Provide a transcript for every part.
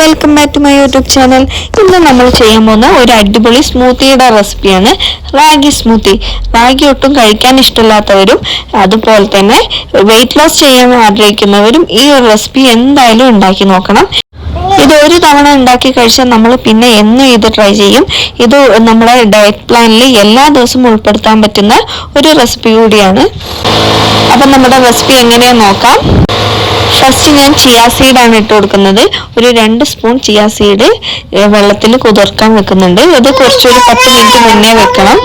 Welcome back to my YouTube channel ഇന്ന് നമ്മൾ ചെയ്യാൻ പോകുന്ന ഒരു അടിപൊളി സ്മൂത്തിയുടെ റെസിപ്പിയാണ് റാഗി സ്മൂത്തി റാഗി ഒട്ടും കഴിക്കാൻ ഇഷ്ടമില്ലാത്തവരും അതുപോലെ തന്നെ വെയിറ്റ് ലോസ് ചെയ്യാൻ ആഗ്രഹിക്കുന്നവരും ഈ ഒരു റെസിപ്പി എന്തായാലും ഉണ്ടാക്കി നോക്കണം. ഇത് ഒരു തവണ ഉണ്ടാക്കി കഴിച്ചാൽ നമ്മൾ പിന്നെ എന്നും ഇത് ട്രൈ ചെയ്യും. ഇത് നമ്മുടെ ഡയറ്റ് പ്ലാനിൽ എല്ലാ ദിവസവും ഉൾപ്പെടുത്താൻ പറ്റുന്ന ഒരു റെസിപ്പി കൂടിയാണ്. അപ്പം നമ്മുടെ റെസിപ്പി എങ്ങനെയാന്ന് നോക്കാം. ഫസ്റ്റ് ഞാൻ ചിയാ സീഡാണ് ഇട്ട് കൊടുക്കുന്നത്. ഒരു രണ്ട് സ്പൂൺ ചിയാ സീഡ് വെള്ളത്തിൽ കുതിർക്കാൻ വെക്കുന്നുണ്ട്. ഇത് കുറച്ചൊരു പത്ത് മിനിറ്റ് മുന്നേ വെക്കണം.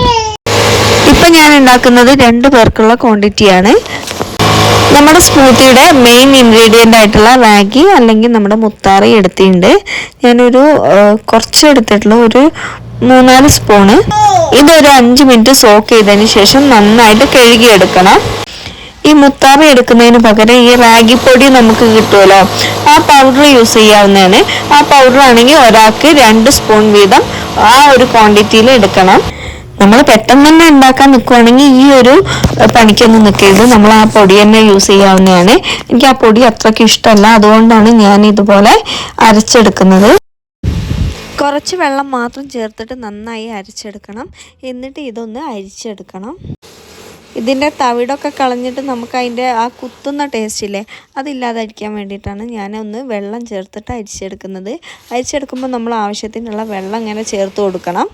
ഇപ്പം ഞാൻ ഉണ്ടാക്കുന്നത് രണ്ടു പേർക്കുള്ള ക്വാണ്ടിറ്റിയാണ് നമ്മുടെ സ്മൂത്തിയുടെ മെയിൻ ഇൻഗ്രീഡിയന്റ് ആയിട്ടുള്ള റാഗി അല്ലെങ്കിൽ നമ്മുടെ മുത്താറി എടുത്തിട്ടുണ്ട്. ഞാനൊരു കുറച്ച് എടുത്തിട്ടുള്ള ഒരു മൂന്നാൽ സ്പൂണ് ഇതൊരു അഞ്ച് മിനിറ്റ് സോക്ക് ചെയ്തതിന് ശേഷം നന്നായിട്ട് കഴുകിയെടുക്കണം. ഈ മുത്താറി എടുക്കുന്നതിന് പകരം ഈ റാഗി പൊടി നമുക്ക് കിട്ടുമല്ലോ. ആ പൗഡർ യൂസ് ചെയ്യാവുന്നതാണ്. ആ പൗഡർ ആണെങ്കിൽ ഒരാൾക്ക് രണ്ട് സ്പൂൺ വീതം ആ ഒരു ക്വാണ്ടിറ്റിയിൽ എടുക്കണം. നമ്മൾ പെട്ടെന്ന് തന്നെ ഉണ്ടാക്കാൻ നിൽക്കുവാണെങ്കിൽ ഈ ഒരു പണിക്കൊന്നും നിൽക്കരുത് നമ്മൾ ആ പൊടി തന്നെ യൂസ് ചെയ്യാവുന്നതാണ്. എനിക്ക് ആ പൊടി അത്രയ്ക്ക് ഇഷ്ടമല്ല. അതുകൊണ്ടാണ് ഞാൻ ഇതുപോലെ അരച്ചെടുക്കുന്നത്. കുറച്ച് വെള്ളം മാത്രം ചേർത്തിട്ട് നന്നായി അരച്ചെടുക്കണം. എന്നിട്ട് ഇതൊന്ന് അരിച്ചെടുക്കണം. ഇതിന്റെ തവിടൊക്കെ കളഞ്ഞിട്ട് നമുക്ക് അതിന്റെ ആ കുത്തുന്ന ടേസ്റ്റ് ഇല്ലേ അതില്ലാതായിരിക്കാൻ വേണ്ടിയിട്ടാണ് ഞാനൊന്ന് വെള്ളം ചേർത്തിട്ട് അരിച്ചെടുക്കുന്നത്. അരിച്ചെടുക്കുമ്പോൾ നമ്മൾ ആവശ്യത്തിനുള്ള വെള്ളം ഇങ്ങനെ ചേർത്ത് കൊടുക്കണം.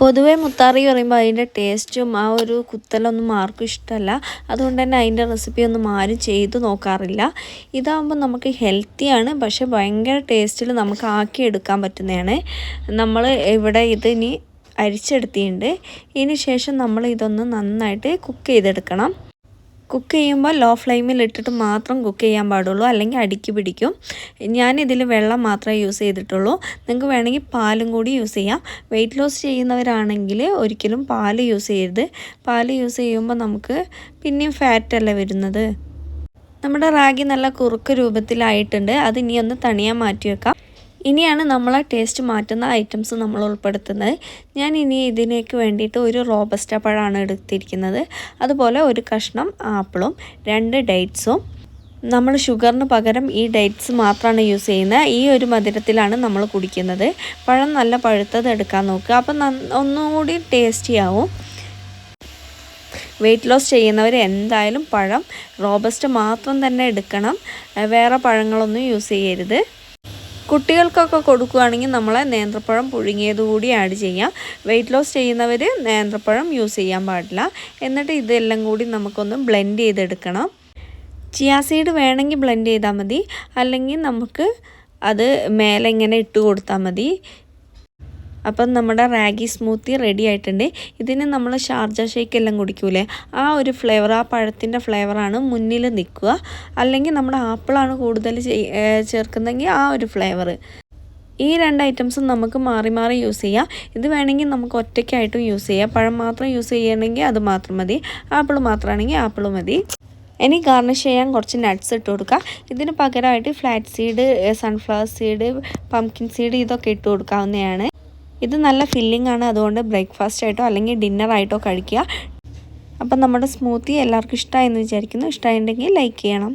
പൊതുവേ മുത്താറി പറയുമ്പോൾ അതിന്റെ ടേസ്റ്റും ആ ഒരു കുത്തലൊന്നും ആർക്കും ഇഷ്ടമല്ല. അതുകൊണ്ട് തന്നെ അതിന്റെ റെസിപ്പി ഒന്നും ആരും ചെയ്തു നോക്കാറില്ല. ഇതാകുമ്പോൾ നമുക്ക് ഹെൽത്തിയാണ് പക്ഷെ ഭയങ്കര ടേസ്റ്റിൽ നമുക്ക് ആക്കി എടുക്കാൻ പറ്റുന്നതാണ്. നമ്മൾ ഇവിടെ ഇത് ഇനി അരിച്ചെടുത്തിട്ടുണ്ട്. ഇതിന് ശേഷം നമ്മൾ ഇതൊന്ന് നന്നായിട്ട് കുക്ക് ചെയ്തെടുക്കണം. കുക്ക് ചെയ്യുമ്പോൾ ലോ ഫ്ലെയിമിൽ ഇട്ടിട്ട് മാത്രം കുക്ക് ചെയ്യാൻ പാടുള്ളൂ. അല്ലെങ്കിൽ അടിക്ക് പിടിക്കും. ഞാനിതിൽ വെള്ളം മാത്രമേ യൂസ് ചെയ്തിട്ടുള്ളൂ. നിങ്ങൾക്ക് വേണമെങ്കിൽ പാലും കൂടി യൂസ് ചെയ്യാം. വെയിറ്റ് ലോസ് ചെയ്യുന്നവരാണെങ്കിൽ ഒരിക്കലും പാൽ യൂസ് ചെയ്യരുത്. പാൽ യൂസ് ചെയ്യുമ്പോൾ നമുക്ക് പിന്നെയും ഫാറ്റ് അല്ലേ വരുന്നത്. നമ്മുടെ റാഗി നല്ല കുറുക്ക് രൂപത്തിലായിട്ടുണ്ട്. അത് ഇനി ഒന്ന് തണിയാൻ മാറ്റി വെക്കാം ഇനിയാണ് നമ്മൾ ആ ടേസ്റ്റ് മാറ്റുന്ന ഐറ്റംസ് നമ്മൾ ഉൾപ്പെടുത്തുന്നത്. ഞാൻ ഇനി ഇതിനേക്ക് വേണ്ടിയിട്ട് ഒരു റോബസ്റ്റ പഴമാണ് എടുത്തിരിക്കുന്നത്. അതുപോലെ ഒരു കഷ്ണം ആപ്പിളും രണ്ട് ഡേറ്റ്സും നമ്മൾ ഷുഗറിന് പകരം ഈ ഡേറ്റ്സ് മാത്രമാണ് യൂസ് ചെയ്യുന്നത്. ഈ ഒരു മധുരത്തിലാണ് നമ്മൾ കുടിക്കുന്നത്. പഴം നല്ല പഴുത്തത് എടുക്കാൻ നോക്കുക. അപ്പം ഒന്നുകൂടി ടേസ്റ്റി ആവും. വെയിറ്റ് ലോസ് ചെയ്യുന്നവർ എന്തായാലും പഴം റോബസ്റ്റ് മാത്രം തന്നെ എടുക്കണം. വേറെ പഴങ്ങളൊന്നും യൂസ് ചെയ്യരുത്. കുട്ടികൾക്കൊക്കെ കൊടുക്കുകയാണെങ്കിൽ നമ്മൾ നേന്ത്രപ്പഴം പുഴുങ്ങിയത് കൂടി ആഡ് ചെയ്യാം. വെയിറ്റ് ലോസ് ചെയ്യുന്നവർ നേന്ത്രപ്പഴം യൂസ് ചെയ്യാൻ പാടില്ല. എന്നിട്ട് ഇതെല്ലാം കൂടി നമുക്കൊന്ന് ബ്ലെൻഡ് ചെയ്തെടുക്കണം. ചിയാ സീഡ് വേണമെങ്കിൽ ബ്ലെൻഡ് ചെയ്താൽ മതി. അല്ലെങ്കിൽ നമുക്ക് അത് മേലെ ഇങ്ങനെ ഇട്ട് കൊടുത്താൽ മതി. അപ്പം നമ്മുടെ റാഗി സ്മൂത്തി റെഡി ആയിട്ടുണ്ട്. ഇതിന് നമ്മൾ ഷാർജ ഷേക്ക് എല്ലാം കുടിക്കൂലേ? ആ ഒരു ഫ്ലേവർ ആ പഴത്തിന്റെ ഫ്ലേവറാണ് മുന്നിൽ നിൽക്കുക. അല്ലെങ്കിൽ നമ്മുടെ ആപ്പിളാണ് കൂടുതൽ ചേർക്കുന്നതെങ്കിൽ ആ ഒരു ഫ്ലേവർ ഈ രണ്ട് ഐറ്റംസും നമുക്ക് മാറി മാറി യൂസ് ചെയ്യാം. ഇത് വേണമെങ്കിൽ നമുക്ക് ഒറ്റയ്ക്കായിട്ടും യൂസ് ചെയ്യാം. പഴം മാത്രം യൂസ് ചെയ്യണമെങ്കിൽ അത് മാത്രം മതി. ആപ്പിൾ മാത്രമാണെങ്കിൽ ആപ്പിൾ മതി. ഇനി ഗാർണിഷ് ചെയ്യാൻ കുറച്ച് നട്ട്സ് ഇട്ട് കൊടുക്കാം ഇതിന് പകരമായിട്ട് flax seed sunflower seed pumpkin seed ഇതൊക്കെ ഇട്ട് കൊടുക്കാവുന്നതാണ്. ഇത് നല്ല ഫില്ലിംഗ് ആണ്. അതുകൊണ്ട് ബ്രേക്ക്ഫാസ്റ്റ് ആയിട്ടോ അല്ലെങ്കിൽ ഡിന്നർ ആയിട്ടോ കഴിക്കുക. അപ്പം നമ്മുടെ സ്മൂത്തി എല്ലാവർക്കും ഇഷ്ടമായെന്ന് വിചാരിക്കുന്നു. ഇഷ്ടമായിട്ടുണ്ടെങ്കിൽ ലൈക്ക് ചെയ്യണം.